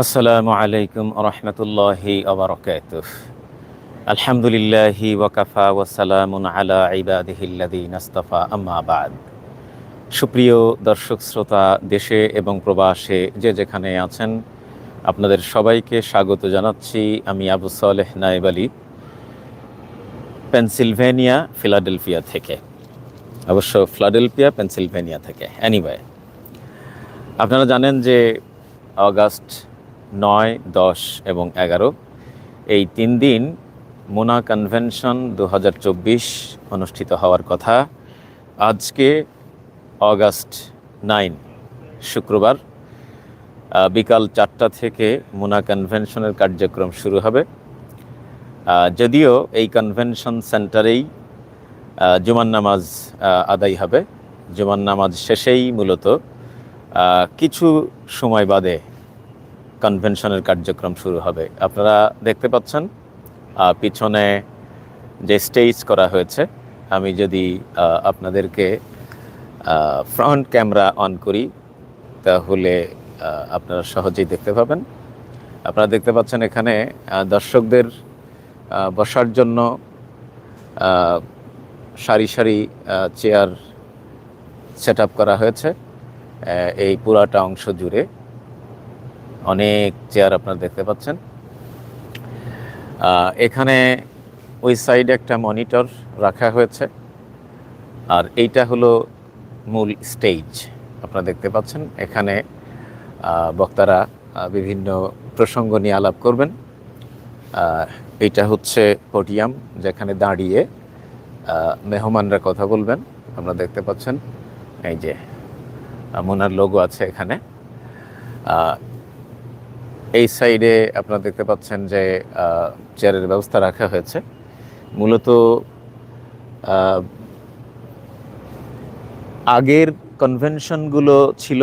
আসসালামু আলাইকুম রহমতুল্লাহি আবরকাত আলহামদুলিল্লাহি ওয়াকাফা ওয়াসালামুন আলা ইবাদিহিল্লাদিন আস্তাফা, আম্মা বাদ। সুপ্রিয় দর্শক, শ্রোতা, দেশে এবং প্রবাসে যে যেখানে আছেন, আপনাদের সবাইকে স্বাগত জানাচ্ছি আমি আবু সালেহ নায়েব আলী, পেনসিলভেনিয়া, ফিলাডেলফিয়া থেকে। অবশ্য ফিলাডেলফিয়া, পেনসিলভেনিয়া থেকে। অ্যানিওয়ে আপনারা জানেন যে অগাস্ট নয়, দশ এবং এগারো। এই তিন দিন মোনা কনভেনশন দু হাজার চব্বিশ অনুষ্ঠিত হওয়ার কথা। আজকে অগাস্ট নাইন, শুক্রবার। বিকাল চারটা থেকে মোনা কনভেনশনের কার্যক্রম শুরু হবে। যদিও এই কনভেনশন সেন্টারেই জুমান নামাজ আদায় হবে। জুমার নামাজ শেষেই মূলত কিছু সময় বাদে কনভেনশনের কার্যক্রম শুরু হবে। আপনারা দেখতে পাচ্ছেন পিছনে যে স্টেজ করা হয়েছে, আমি যদি আপনাদেরকে ফ্রন্ট ক্যামেরা অন করি, তাহলে আপনারা সহজেই দেখতে পাবেন। আপনারা দেখতে পাচ্ছেন এখানে দর্শকদের বসার জন্য সারি সারি চেয়ার সেট করা হয়েছে এই পুরাটা অংশ জুড়ে। অনেক চেয়ার আপনারা দেখতে পাচ্ছেন। এখানে ওই সাইডে একটা মনিটর রাখা হয়েছে। আর এইটা হলো মূল স্টেজ, আপনারা দেখতে পাচ্ছেন। এখানে বক্তারা বিভিন্ন প্রসঙ্গ নিয়ে আলাপ করবেন। এইটা হচ্ছে পোডিয়াম যেখানে দাঁড়িয়ে মেহমানরা কথা বলবেন। আপনারা দেখতে পাচ্ছেন, এই যে মোনার লোগো আছে এখানে। এই সাইডে আপনারা দেখতে পাচ্ছেন যে চেয়ারের ব্যবস্থা রাখা হয়েছে। মূলত আগের কনভেনশনগুলো ছিল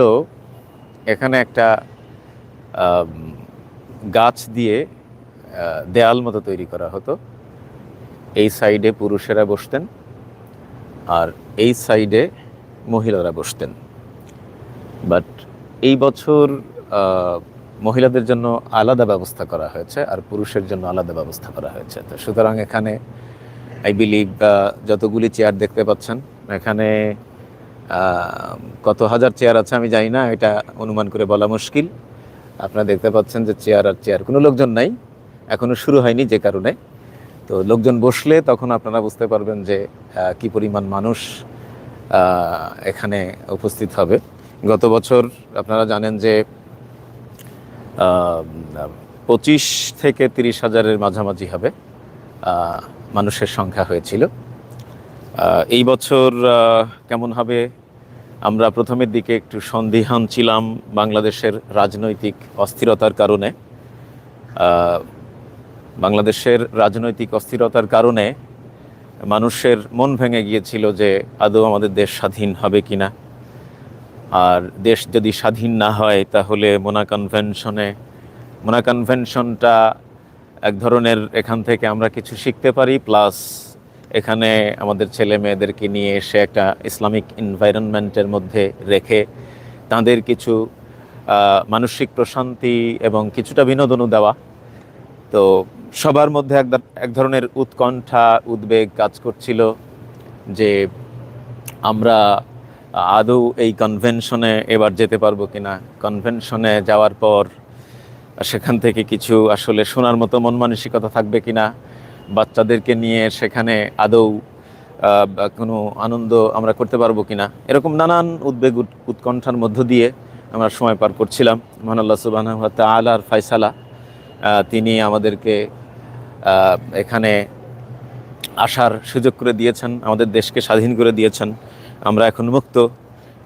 এখানে একটা গাছ দিয়ে দেয়াল মতো তৈরি করা হতো। এই সাইডে পুরুষেরা বসতেন আর এই সাইডে মহিলারা বসতেন। বাট এই বছর মহিলাদের জন্য আলাদা ব্যবস্থা করা হয়েছে আর পুরুষের জন্য আলাদা ব্যবস্থা করা হয়েছে। তো সুতরাং এখানে আই বিলিভ যতগুলি চেয়ার দেখতে পাচ্ছেন, এখানে কত হাজার চেয়ার আছে আমি জানি না, এটা অনুমান করে বলা মুশকিল। আপনারা দেখতে পাচ্ছেন যে চেয়ার আর চেয়ার, কোনো লোকজন নাই, এখনও শুরু হয়নি যে কারণে। তো লোকজন বসলে তখন আপনারা বুঝতে পারবেন যে কি পরিমাণ মানুষ এখানে উপস্থিত হবে। গত বছর আপনারা জানেন যে পঁচিশ থেকে তিরিশ হাজারের মাঝামাঝি হবে মানুষের সংখ্যা হয়েছিল। এই বছর কেমন হবে? আমরা প্রথমের দিকে একটু সন্দিহান ছিলাম বাংলাদেশের রাজনৈতিক অস্থিরতার কারণে। বাংলাদেশের রাজনৈতিক অস্থিরতার কারণে মানুষের মন ভেঙে গিয়েছিল যে আদৌ আমাদের দেশ স্বাধীন হবে কিনা। আর দেশ যদি স্বাধীন না হয়, তাহলে মোনা কনভেনশনে মোনা কনভেনশনটা এক ধরনের এখান থেকে আমরা কিছু শিখতে পারি প্লাস এখানে আমাদের ছেলে মেয়েদেরকে নিয়ে এসে একটা ইসলামিক এনভায়রনমেন্টের মধ্যে রেখে তাদের কিছু মানসিক প্রশান্তি এবং কিছুটা বিনোদনও দেওয়া। তো সবার মধ্যে এক এক ধরনের উৎকণ্ঠা, উদ্বেগ কাজ করছিল যে আমরা আদৌ এই কনভেনশনে এবার যেতে পারব কিনা? কনভেনশনে যাওয়ার পর সেখান থেকে কিছু আসলে শোনার মতো মন মানসিকতা থাকবে কিনা? বাচ্চাদেরকে নিয়ে সেখানে আদৌ কোনো আনন্দ আমরা করতে পারব কিনা? এরকম নানান উদ্বেগ উৎ- উৎকণ্ঠার মধ্য দিয়ে আমরা সময় পার করছিলাম। মহান আল্লাহ সুবাহ আলার ফায়সালা আহ, তিনি আমাদেরকে এখানে আসার সুযোগ করে দিয়েছেন আমাদের দেশকে স্বাধীন করে দিয়েছেন। আমরা এখন মুক্ত।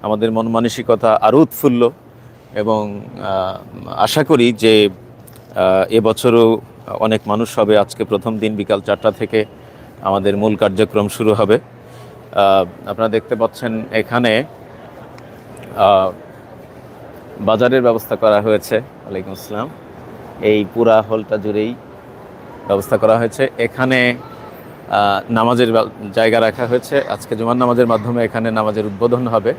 আমাদের মন মানসিকতা আরও উৎফুল্ল এবং আশা করি যে এবছরও অনেক মানুষ হবে। আজকে প্রথম দিন বিকাল চারটা থেকে আমাদের মূল কার্যক্রম শুরু হবে। আপনারা দেখতে পাচ্ছেন এখানে বাজারের ব্যবস্থা করা হয়েছে। ওয়ালাইকুম আসসালাম। এই পুরা হলটা জুড়েই ব্যবস্থা করা হয়েছে। এখানে নামাজের জায়গা রাখা হয়েছে। আজকে জুমার নামাজের মাধ্যমে এখানে নামাজের উদ্বোধন হবে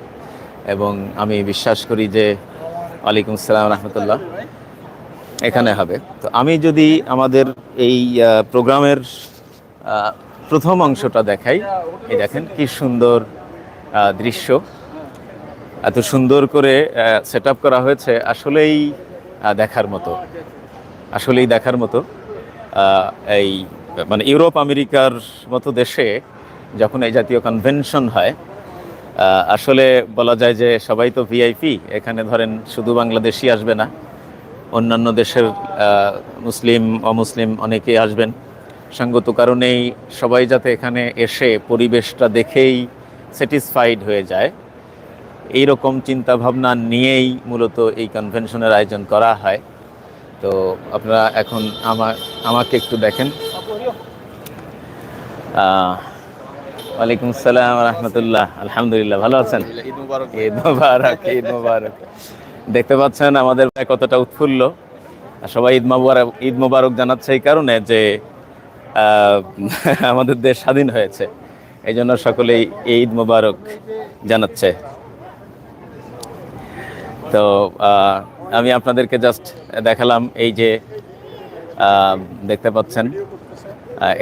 এবং আমি বিশ্বাস করি যে ওয়ালাইকুম আসসালাম রহমতুল্লাহ, এখানে হবে। তো আমি যদি আমাদের এই প্রোগ্রামের প্রথম অংশটা দেখাই। এই দেখেন কি সুন্দর দৃশ্য। এত সুন্দর করে সেট করা হয়েছে আসলেই দেখার মতো। আসলেই দেখার মতো এই মানে ইউরোপ, আমেরিকার মতো দেশে যখন এই জাতীয় কনভেনশন হয় আসলে বলা যায় যে সবাই তো ভিআইপি এখানে ধরেন শুধু বাংলাদেশি আসবে না, অন্যান্য দেশের মুসলিম, অমুসলিম অনেকেই আসবেন। সঙ্গত কারণেই সবাই যাতে এখানে এসে পরিবেশটা দেখেই স্যাটিসফাইড হয়ে যায়। এই রকম চিন্তা ভাবনা নিয়েই মূলত এই কনভেনশনের আয়োজন করা হয়। তো আপনারা এখন আমার আমাকে একটু দেখেন। ওয়ালাইকুম আসসালাম রহমতুল্লাহ। আলহামদুলিল্লাহ ভালো আছেন? ঈদ মুবারক। ঈদ মোবারক ঈদ মোবারক। দেখতে পাচ্ছেন আমাদের ভাই কতটা উৎফুল্ল। আর সবাই ঈদ মোবারক ঈদ মোবারক জানাচ্ছে এই কারণে যে আমাদের দেশ স্বাধীন হয়েছে। এই জন্য সকলেই এই ঈদ মোবারক জানাচ্ছে। তো আমি আপনাদেরকে জাস্ট দেখালাম এই যে দেখতে পাচ্ছেন।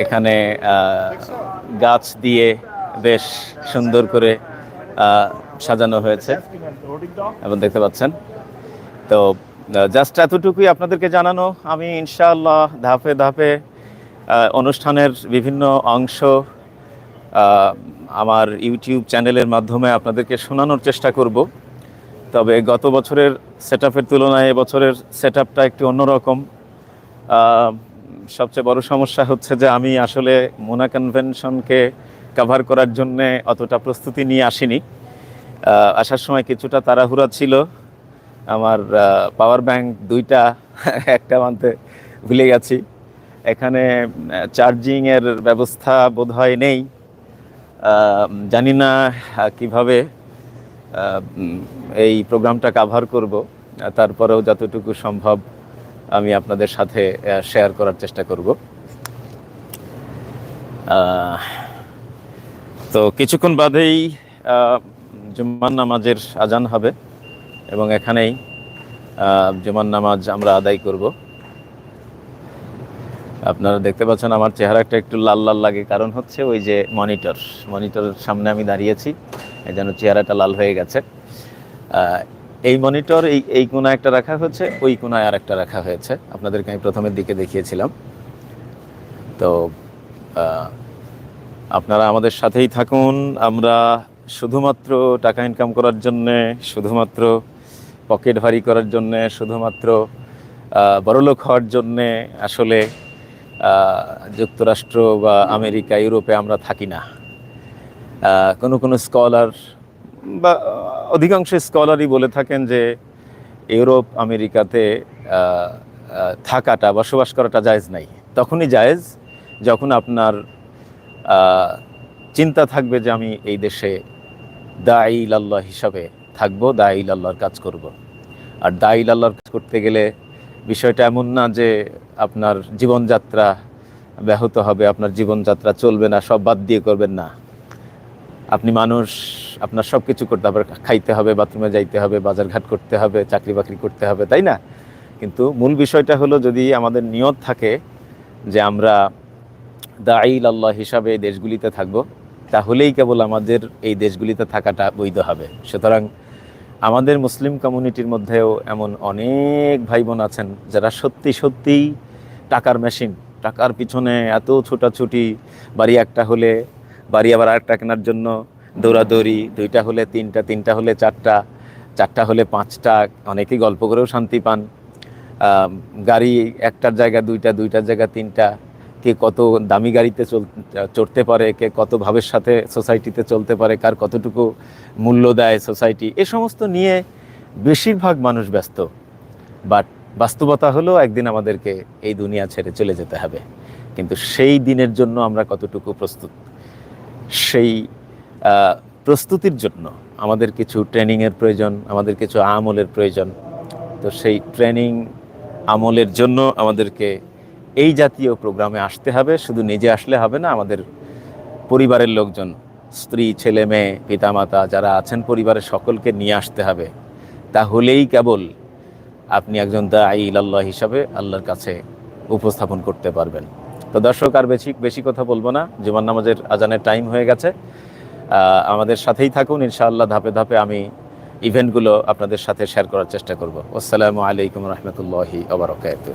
এখানে গাছ দিয়ে বেশ সুন্দর করে সাজানো হয়েছে এবং দেখতে পাচ্ছেন। তো জাস্ট এতটুকুই আপনাদেরকে জানানো। আমি ইনশাআল্লাহ ধাপে ধাপে অনুষ্ঠানের বিভিন্ন অংশ আমার ইউটিউব চ্যানেলের মাধ্যমে আপনাদেরকে শোনানোর চেষ্টা করব। তবে গত বছরের সেট তুলনায় এবছরের সেট একটু অন্যরকম। সবচেয়ে বড় সমস্যা হচ্ছে যে আমি আসলে মোনা কনভেনশনকে কভার করার জন্যে অতটা প্রস্তুতি নিয়ে আসিনি। আসার সময় কিছুটা তাড়াহুড়া ছিল। আমার পাওয়ার ব্যাংক দুইটা একটা মানতে ভুলে গেছি। এখানে চার্জিংয়ের ব্যবস্থা বোধহয় নেই। জানি না কীভাবে এই প্রোগ্রামটা কাভার করব। তারপরেও যতটুকু সম্ভব আমি আপনাদের সাথে শেয়ার করার চেষ্টা করব। তো কিছুক্ষণ বাদেই আহ, জুম্মার নামাজের আজান হবে এবং এখানেই জুমার নামাজ আমরা আদায় করব। আপনারা দেখতে পাচ্ছেন আমার চেহারাটা একটু লাল লাল লাগে কারণ হচ্ছে ওই যে মনিটর মনিটরের সামনে আমি দাঁড়িয়েছি এই যেন চেহারাটা লাল হয়ে গেছে। এই মনিটর এই এই কোনায় একটা রাখা হয়েছে, ওই কোনায় আর একটা রাখা হয়েছে। আপনাদেরকে আমি প্রথমের দিকে দেখিয়েছিলাম। তো আপনারা আমাদের সাথেই থাকুন। আমরা শুধুমাত্র টাকা ইনকাম করার জন্যে, শুধুমাত্র পকেট ভারী করার জন্যে, শুধুমাত্র বড়লোক হওয়ার জন্যে আসলে যুক্তরাষ্ট্র বা আমেরিকা, ইউরোপে আমরা থাকি না। কোনো কোনো স্কলার বা অধিকাংশ স্কলারই বলে থাকেন যে ইউরোপ, আমেরিকাতে থাকাটা, বসবাস করাটা জায়েজ নাই তখনই জায়েজ যখন আপনার চিন্তা থাকবে যে আমি এই দেশে দাইল আল্লাহ হিসাবে থাকব দাইল আল্লাহর কাজ করব। আর দাইল আল্লাহর কাজ করতে গেলে বিষয়টা এমন না যে আপনার জীবনযাত্রা ব্যাহত হবে, আপনার জীবনযাত্রা চলবে না, সব বাদ দিয়ে করবেন না আপনি মানুষ, আপনার সব কিছু করতে হবে, খাইতে হবে, বাথরুমে যাইতে হবে, বাজারঘাট করতে হবে চাকরি বাকরি করতে হবে, তাই না? কিন্তু মূল বিষয়টা হলো যদি আমাদের নিয়ত থাকে যে আমরা দাইল আল্লাহ হিসাবে এই দেশগুলিতে থাকব, তাহলেই কেবল আমাদের এই দেশগুলিতে থাকাটা বৈধ হবে। সুতরাং আমাদের মুসলিম কমিউনিটির মধ্যেও এমন অনেক ভাই বোন আছেন যারা সত্যি সত্যিই টাকার মেশিন টাকার পিছনে এত ছোটাছুটি, বাড়ি একটা হলে বাড়ি আবার আরেকটা কেনার জন্য দৌড়াদৌড়ি, দুইটা হলে তিনটা তিনটা হলে চারটা চারটা হলে পাঁচটা, অনেকেই গল্প করেও শান্তি পান। গাড়ি একটার জায়গা দুইটা, দুইটার জায়গা তিনটা, কে কত দামি গাড়িতে চল চড়তে পারে, কে কত ভাবের সাথে সোসাইটিতে চলতে পারে, কার কতটুকু মূল্য দেয় সোসাইটি, এ সমস্ত নিয়ে বেশিরভাগ মানুষ ব্যস্ত। বাট বাস্তবতা হলো একদিন আমাদেরকে এই দুনিয়া ছেড়ে চলে যেতে হবে। কিন্তু সেই দিনের জন্য আমরা কতটুকু প্রস্তুত? সেই প্রস্তুতির জন্য আমাদের কিছু ট্রেনিংয়ের প্রয়োজন, আমাদের কিছু আমলের প্রয়োজন। তো সেই ট্রেনিং আমলের জন্য আমাদেরকে এই জাতীয় প্রোগ্রামে আসতে হবে। শুধু নিজে আসলে হবে না, আমাদের পরিবারের লোকজন, স্ত্রী, ছেলে, মেয়ে, পিতামাতা যারা আছেন পরিবারের সকলকে নিয়ে আসতে হবে। তাহলেই কেবল আপনি একজন দা ইলাল্লাহ হিসাবে আল্লাহর কাছে উপস্থাপন করতে পারবেন। তো দর্শক, আর বেশি বেশি কথা বলব না। জুমার নামাজের আজানের টাইম হয়ে গেছে। আমাদের সাথেই থাকুন। ইনশাআল্লাহ ধাপে ধাপে আমি ইভেন্টগুলো আপনাদের সাথে শেয়ার করার চেষ্টা করব। আসসালামু আলাইকুম রহমতুল্লাহি আবরকাত